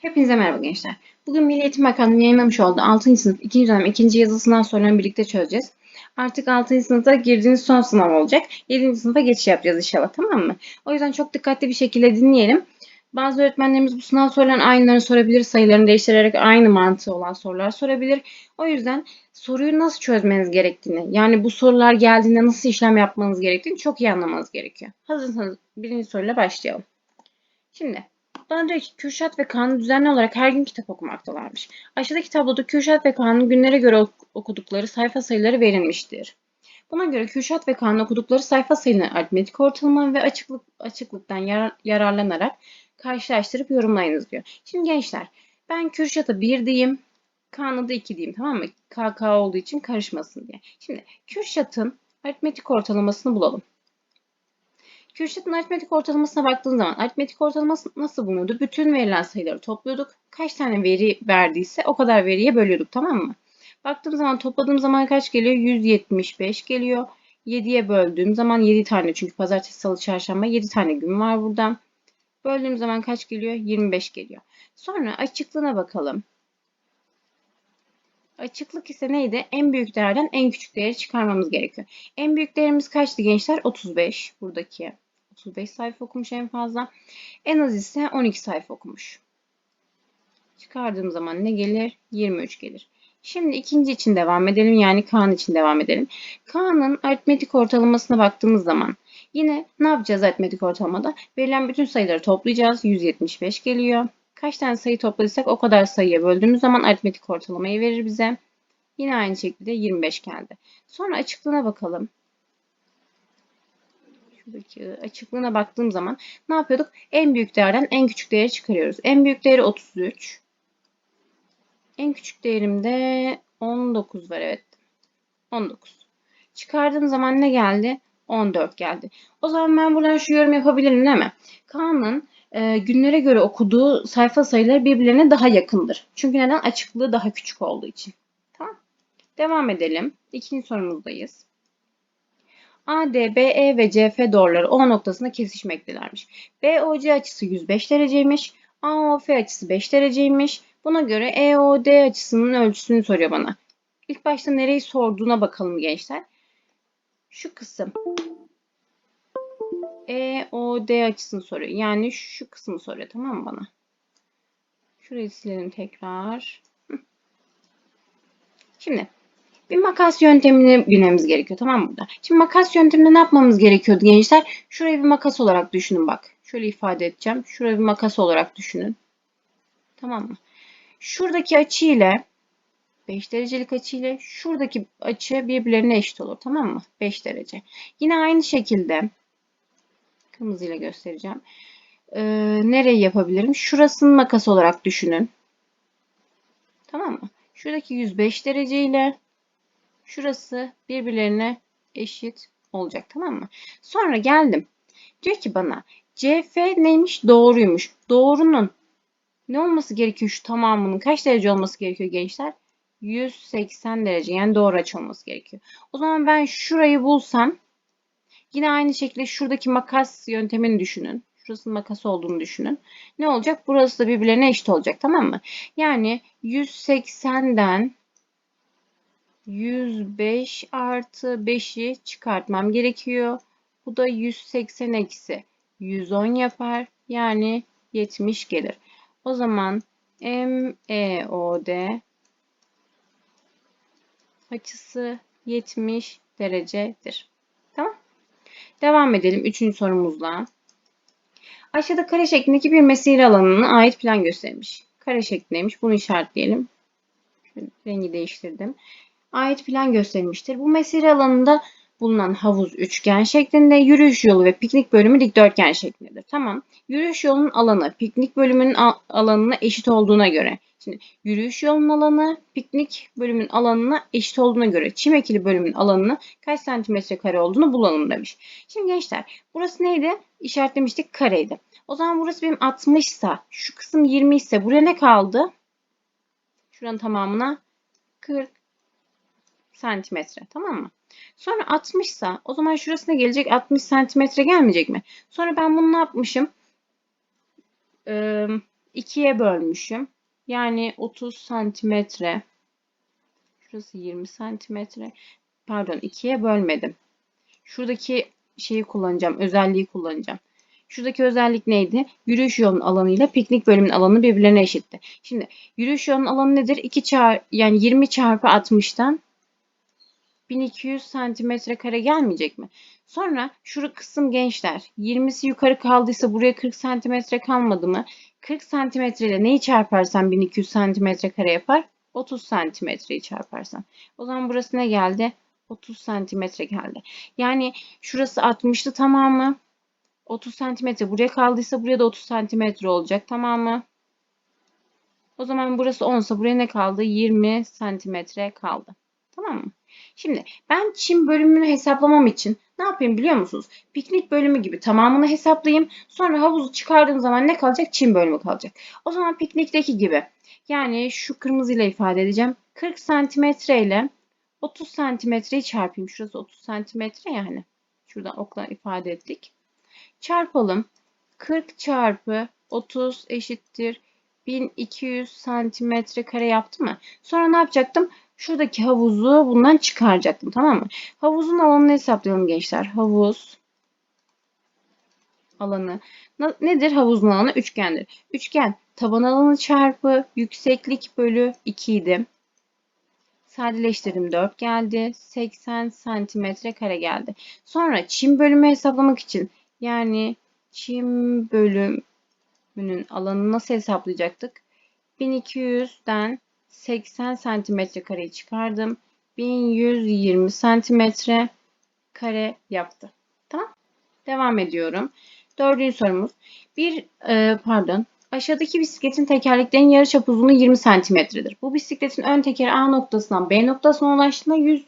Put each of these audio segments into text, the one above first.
Hepinize merhaba gençler. Bugün Milli Eğitim Bakanlığı yayınlamış olduğu 6. sınıf 2. dönem 2. yazısından sonra birlikte çözeceğiz. Artık 6. sınıfta girdiğiniz son sınav olacak. 7. sınıfa geçiş yapacağız inşallah tamam mı? O yüzden çok dikkatli bir şekilde dinleyelim. Bazı öğretmenlerimiz bu sınav sorularının aynılarını sorabilir. Sayılarını değiştirerek aynı mantığı olan sorular sorabilir. O yüzden soruyu nasıl çözmeniz gerektiğini, yani bu sorular geldiğinde nasıl işlem yapmanız gerektiğini çok iyi anlamanız gerekiyor. Hazırsanız birinci soruyla başlayalım. Şimdi daha önce Kürşat ve Kaan düzenli olarak her gün kitap okumaktalarmış. Aşağıdaki tabloda Kürşat ve Kaan'ın günlere göre ok- okudukları sayfa sayıları verilmiştir. Buna göre Kürşat ve Kaan'ın okudukları sayfa sayılarını aritmetik ortalama ve açıklık, açıklıktan yar- yararlanarak karşılaştırıp yorumlayınız diyor. Şimdi gençler ben Kürşat'a 1 diyeyim, Kaan'a da 2 diyeyim tamam mı? KK olduğu için karışmasın diye. Şimdi Kürşat'ın aritmetik ortalamasını bulalım. Kürşat'ın aritmetik ortalamasına baktığın zaman aritmetik ortalaması nasıl bulunurdu? Bütün verilen sayıları topluyorduk. Kaç tane veri verdiyse o kadar veriye bölüyorduk tamam mı? Baktığım zaman topladığım zaman kaç geliyor? 175 geliyor. 7'ye böldüğüm zaman 7 tane çünkü pazartesi, salı, çarşamba 7 tane gün var burada. Böldüğüm zaman kaç geliyor? 25 geliyor. Sonra açıklığına bakalım. Açıklık ise neydi? En büyük değerden en küçük değeri çıkarmamız gerekiyor. En büyük değerimiz kaçtı gençler? 35 buradaki. 35 sayfa okumuş en fazla. En az ise 12 sayfa okumuş. Çıkardığım zaman ne gelir? 23 gelir. Şimdi ikinci için devam edelim. Yani Kaan için devam edelim. Kaan'ın aritmetik ortalamasına baktığımız zaman yine ne yapacağız aritmetik ortalamada? Verilen bütün sayıları toplayacağız. 175 geliyor. Kaç tane sayı topladıysak o kadar sayıya böldüğümüz zaman aritmetik ortalamayı verir bize. Yine aynı şekilde 25 geldi. Sonra açıklığına bakalım. Açıklığına baktığım zaman ne yapıyorduk? En büyük değerden en küçük değeri çıkarıyoruz. En büyük değeri 33. En küçük değerim de 19 var evet. 19. Çıkardığım zaman ne geldi? 14 geldi. O zaman ben buradan şu yorum yapabilirim değil mi? Kaan'ın e, günlere göre okuduğu sayfa sayıları birbirlerine daha yakındır. Çünkü neden? Açıklığı daha küçük olduğu için. Tamam. Devam edelim. İkinci sorumuzdayız. AD, BE ve CF doğruları O noktasında kesişmektelermiş. BOC açısı 105 dereceymiş. AOF açısı 5 dereceymiş. Buna göre EOD açısının ölçüsünü soruyor bana. İlk başta nereyi sorduğuna bakalım gençler. Şu kısım. EOD açısını soruyor. Yani şu kısmı soruyor tamam mı bana? Şurayı silelim tekrar. Şimdi bir makas yöntemini bilmemiz gerekiyor tamam mı burada? Şimdi makas yönteminde ne yapmamız gerekiyordu gençler? Şurayı bir makas olarak düşünün bak. Şöyle ifade edeceğim. Şurayı bir makas olarak düşünün. Tamam mı? Şuradaki açı ile 5 derecelik açı ile şuradaki açı birbirlerine eşit olur. Tamam mı? 5 derece. Yine aynı şekilde kırmızıyla göstereceğim. Ee, nereyi yapabilirim? Şurasını makas olarak düşünün. Tamam mı? Şuradaki 105 derece ile şurası birbirlerine eşit olacak. Tamam mı? Sonra geldim. Diyor ki bana CF neymiş? Doğruymuş. Doğrunun ne olması gerekiyor şu tamamının? Kaç derece olması gerekiyor gençler? 180 derece yani doğru açı olması gerekiyor. O zaman ben şurayı bulsam yine aynı şekilde şuradaki makas yöntemini düşünün. Şurasının makas olduğunu düşünün. Ne olacak? Burası da birbirlerine eşit olacak tamam mı? Yani 180'den 105 artı 5'i çıkartmam gerekiyor. Bu da 180 eksi 110 yapar. Yani 70 gelir. O zaman MEOD açısı 70 derecedir. Tamam. Devam edelim 3. sorumuzla. Aşağıda kare şeklindeki bir mesire alanına ait plan göstermiş. Kare şeklindeymiş. Bunu işaretleyelim. Rengi değiştirdim. Ait plan göstermiştir. Bu mesire alanında bulunan havuz üçgen şeklinde, yürüyüş yolu ve piknik bölümü dikdörtgen şeklindedir. Tamam. Yürüyüş yolunun alanı piknik bölümünün alanına eşit olduğuna göre. Şimdi yürüyüş yolunun alanı piknik bölümünün alanına eşit olduğuna göre çim ekili bölümün alanını kaç santimetre kare olduğunu bulalım demiş. Şimdi gençler burası neydi? İşaretlemiştik kareydi. O zaman burası benim 60 ise şu kısım 20 ise buraya ne kaldı? Şuranın tamamına 40 santimetre tamam mı? Sonra 60 ise o zaman şurasına gelecek 60 santimetre gelmeyecek mi? Sonra ben bunu ne yapmışım? Ee, 2'ye bölmüşüm. Yani 30 santimetre. Şurası 20 santimetre. Pardon 2'ye bölmedim. Şuradaki şeyi kullanacağım. Özelliği kullanacağım. Şuradaki özellik neydi? Yürüyüş yolunun alanı ile piknik bölümünün alanı birbirlerine eşitti. Şimdi yürüyüş yolunun alanı nedir? 2 çar yani 20 çarpı 60'tan 1200 santimetre kare gelmeyecek mi? Sonra şu kısım gençler 20'si yukarı kaldıysa buraya 40 santimetre kalmadı mı? 40 santimetre ile neyi çarparsan 1200 santimetre kare yapar? 30 santimetreyi çarparsan. O zaman burası ne geldi? 30 santimetre geldi. Yani şurası 60'tı tamamı. 30 santimetre buraya kaldıysa buraya da 30 santimetre olacak tamamı. O zaman burası 10 ise buraya ne kaldı? 20 santimetre kaldı. Tamam mı? Şimdi ben çim bölümünü hesaplamam için ne yapayım biliyor musunuz? Piknik bölümü gibi tamamını hesaplayayım. Sonra havuzu çıkardığım zaman ne kalacak? Çim bölümü kalacak. O zaman piknikteki gibi. Yani şu kırmızıyla ifade edeceğim. 40 santimetre ile 30 santimetreyi çarpayım. Şurası 30 santimetre yani. Şuradan okla ifade ettik. Çarpalım. 40 çarpı 30 eşittir 1200 santimetre kare yaptı mı? Sonra ne yapacaktım? Şuradaki havuzu bundan çıkaracaktım tamam mı? Havuzun alanını hesaplayalım gençler. Havuz alanı. Nedir havuzun alanı? Üçgendir. Üçgen taban alanı çarpı yükseklik bölü 2 idi. Sadeleştirdim 4 geldi. 80 santimetre kare geldi. Sonra çim bölümü hesaplamak için yani çim bölümünün alanını nasıl hesaplayacaktık? 1200'den 80 santimetre kareyi çıkardım. 1120 santimetre kare yaptı. Tamam. Devam ediyorum. Dördüncü sorumuz. Bir e, pardon. Aşağıdaki bisikletin tekerleklerinin yarıçap uzunluğu 20 santimetredir. Bu bisikletin ön tekeri A noktasından B noktasına ulaştığında 100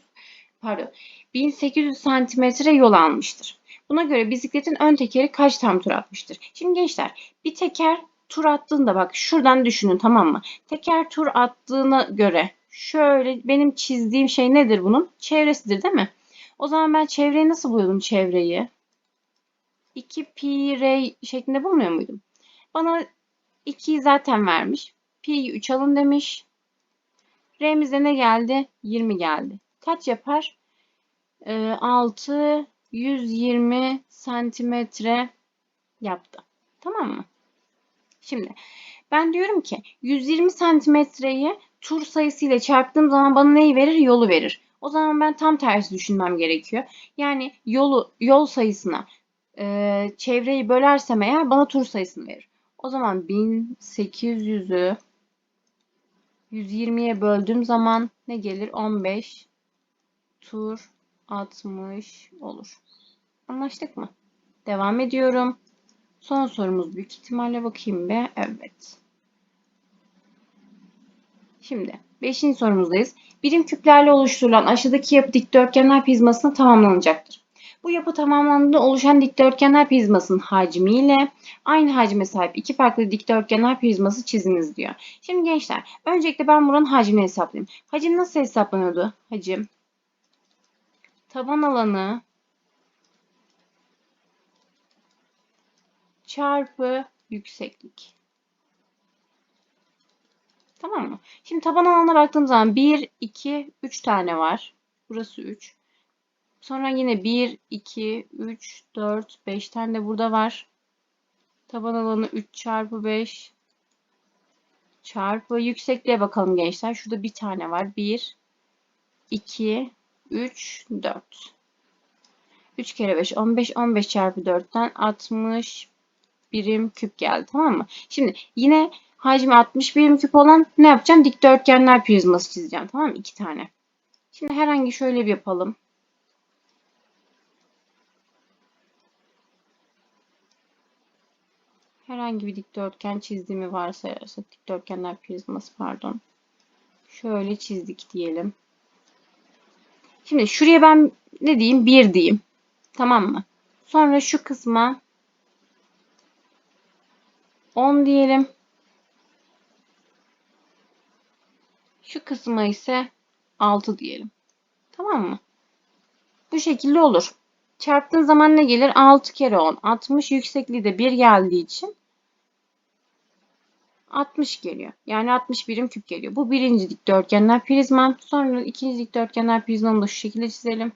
pardon 1800 santimetre yol almıştır. Buna göre bisikletin ön tekeri kaç tam tur atmıştır? Şimdi gençler bir teker tur attığında bak şuradan düşünün tamam mı? Teker tur attığına göre şöyle benim çizdiğim şey nedir bunun? Çevresidir değil mi? O zaman ben çevreyi nasıl buluyordum çevreyi? 2 pi r şeklinde bulmuyor muydum? Bana 2'yi zaten vermiş. Pi'yi 3 alın demiş. R'mize ne geldi? 20 geldi. Kaç yapar? Ee, 6 120 santimetre yaptı. Tamam mı? Şimdi ben diyorum ki 120 santimetreyi tur sayısıyla çarptığım zaman bana neyi verir? Yolu verir. O zaman ben tam tersi düşünmem gerekiyor. Yani yolu yol sayısına e, çevreyi bölersem eğer bana tur sayısını verir. O zaman 1800'ü 120'ye böldüğüm zaman ne gelir? 15 tur 60 olur. Anlaştık mı? Devam ediyorum. Son sorumuz büyük ihtimalle bakayım be. Evet. Şimdi 5. sorumuzdayız. Birim küplerle oluşturulan aşağıdaki yapı dikdörtgenler prizmasına tamamlanacaktır. Bu yapı tamamlandığında oluşan dikdörtgenler prizmasının hacmiyle aynı hacme sahip iki farklı dikdörtgenler prizması çiziniz diyor. Şimdi gençler öncelikle ben buranın hacmini hesaplayayım. Hacim nasıl hesaplanıyordu? Hacim taban alanı çarpı yükseklik. Tamam mı? Şimdi taban alanına baktığım zaman 1, 2, 3 tane var. Burası 3. Sonra yine 1, 2, 3, 4, 5 tane de burada var. Taban alanı 3 çarpı 5 çarpı yüksekliğe bakalım gençler. Şurada bir tane var. 1, 2, 3, 4. 3 kere 5, 15, 15 çarpı 4'ten 60 birim küp geldi tamam mı? Şimdi yine hacmi 60 birim küp olan ne yapacağım? Dikdörtgenler prizması çizeceğim tamam mı? İki tane. Şimdi herhangi şöyle bir yapalım. Herhangi bir dikdörtgen çizdiğimi varsayarsak dikdörtgenler prizması pardon. Şöyle çizdik diyelim. Şimdi şuraya ben ne diyeyim? 1 diyeyim. Tamam mı? Sonra şu kısma 10 diyelim. Şu kısma ise 6 diyelim. Tamam mı? Bu şekilde olur. Çarptığın zaman ne gelir? 6 kere 10. 60 yüksekliği de 1 geldiği için 60 geliyor. Yani 60 birim küp geliyor. Bu birinci dikdörtgenler prizmam. Sonra ikinci dikdörtgenler prizmamı da şu şekilde çizelim.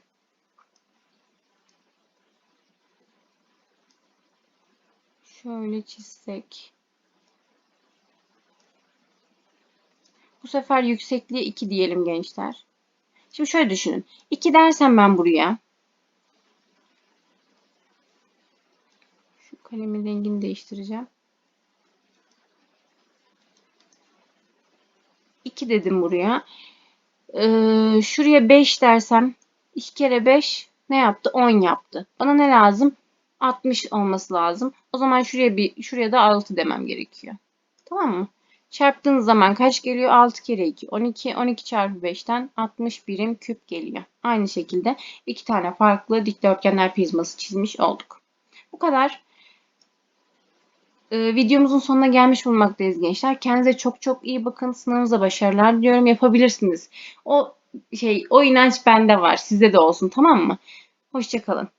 Şöyle çizsek. Bu sefer yüksekliğe 2 diyelim gençler. Şimdi şöyle düşünün. 2 dersem ben buraya. Şu kalemin rengini değiştireceğim. 2 dedim buraya. Ee, şuraya 5 dersem 2 kere 5 ne yaptı? 10 yaptı. Bana ne lazım? 60 olması lazım. O zaman şuraya bir şuraya da 6 demem gerekiyor. Tamam mı? Çarptığınız zaman kaç geliyor? 6 kere 2. 12. 12 çarpı 5'ten 60 birim küp geliyor. Aynı şekilde iki tane farklı dikdörtgenler prizması çizmiş olduk. Bu kadar. Ee, videomuzun sonuna gelmiş bulunmaktayız gençler. Kendinize çok çok iyi bakın. Sınavınıza başarılar diliyorum. Yapabilirsiniz. O şey, o inanç bende var. Sizde de olsun tamam mı? Hoşçakalın.